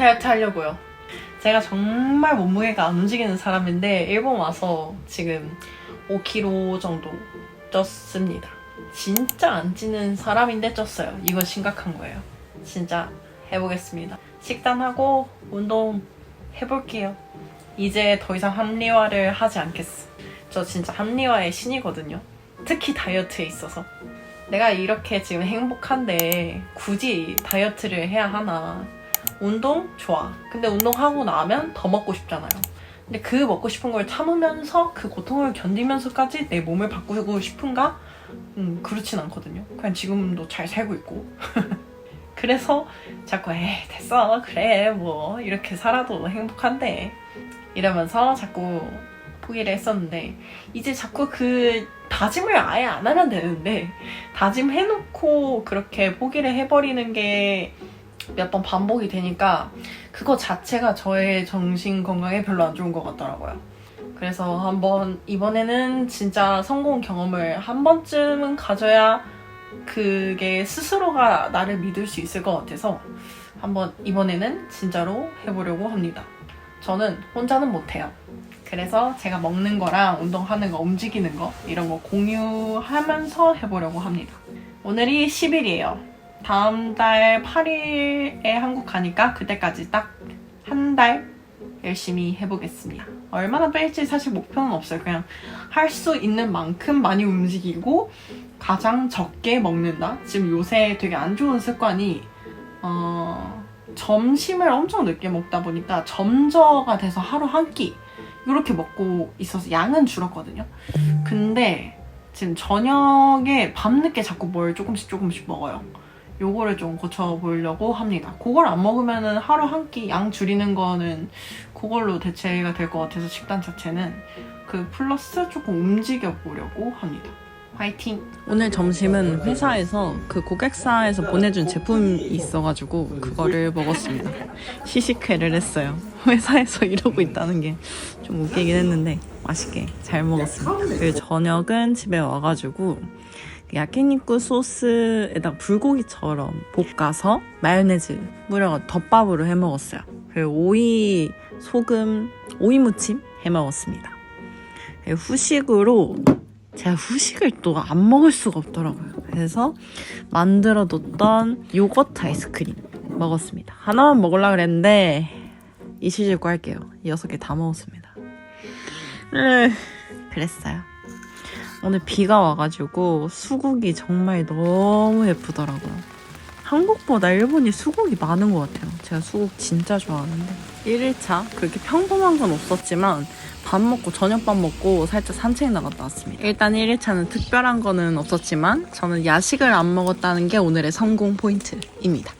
다이어트 하려고요. 제가 정말 몸무게가 안 움직이는 사람인데 일본 와서 지금 5kg 정도 쪘습니다. 진짜 안 찌는 사람인데 쪘어요. 이건 심각한 거예요. 진짜 해보겠습니다. 식단하고 운동 해볼게요. 이제 더 이상 합리화를 하지 않겠어. 저 진짜 합리화의 신이거든요. 특히 다이어트에 있어서. 내가 이렇게 지금 행복한데 굳이 다이어트를 해야 하나. 운동? 좋아. 근데 운동하고 나면 더 먹고 싶잖아요. 근데 그 먹고 싶은 걸 참으면서 그 고통을 견디면서까지 내 몸을 바꾸고 싶은가? 음, 그렇진 않거든요. 그냥 지금도 잘 살고 있고. 그래서 자꾸 에이 됐어 그래 뭐 이렇게 살아도 행복한데 이러면서 자꾸 포기를 했었는데 이제 자꾸 그 다짐을 아예 안 하면 되는데 다짐해놓고 그렇게 포기를 해버리는 게 몇 번 반복이 되니까 그거 자체가 저의 정신 건강에 별로 안 좋은 것 같더라고요. 그래서 한번 이번에는 진짜 성공 경험을 한 번쯤은 가져야 그게 스스로가 나를 믿을 수 있을 것 같아서 한번 이번에는 진짜로 해보려고 합니다. 저는 혼자는 못해요. 그래서 제가 먹는 거랑 운동하는 거, 움직이는 거 이런 거 공유하면서 해보려고 합니다. 오늘이 10일이에요. 다음 달 8일에 한국 가니까 그때까지 딱 한 달 열심히 해보겠습니다. 얼마나 뺄지 사실 목표는 없어요. 그냥 할 수 있는 만큼 많이 움직이고 가장 적게 먹는다. 지금 요새 되게 안 좋은 습관이 어, 점심을 엄청 늦게 먹다 보니까 점저가 돼서 하루 한 끼 이렇게 먹고 있어서 양은 줄었거든요. 근데 지금 저녁에 밤늦게 자꾸 뭘 조금씩 조금씩 먹어요. 요거를 좀 고쳐보려고 합니다. 그걸 안 먹으면은 하루 한 끼 양 줄이는 거는 그걸로 대체가 될 것 같아서 식단 자체는 그 플러스 조금 움직여 보려고 합니다. 화이팅! 오늘 점심은 회사에서 그 고객사에서 보내준 제품이 있어가지고 그거를 먹었습니다. 시식회를 했어요. 회사에서 이러고 있다는 게 좀 웃기긴 했는데 맛있게 잘 먹었습니다. 그리고 저녁은 집에 와가지고 야끼니쿠 소스에다 불고기처럼 볶아서 마요네즈 뿌려가 덮밥으로 해 먹었어요. 그리고 오이 소금 오이 무침 해 먹었습니다. 후식으로 제가 후식을 또 안 먹을 수가 없더라고요. 그래서 만들어 뒀던 요거트 아이스크림 먹었습니다. 하나만 먹으려고 그랬는데 이실직고 할게요. 이 여섯 개 다 먹었습니다. 으, 그랬어요. 오늘 비가 와가지고 수국이 정말 너무 예쁘더라고요. 한국보다 일본이 수국이 많은 것 같아요. 제가 수국 진짜 좋아하는데. 1일차 그렇게 평범한 건 없었지만 밥 먹고 저녁밥 먹고 살짝 산책 나갔다 왔습니다. 일단 1일차는 특별한 거는 없었지만 저는 야식을 안 먹었다는 게 오늘의 성공 포인트입니다.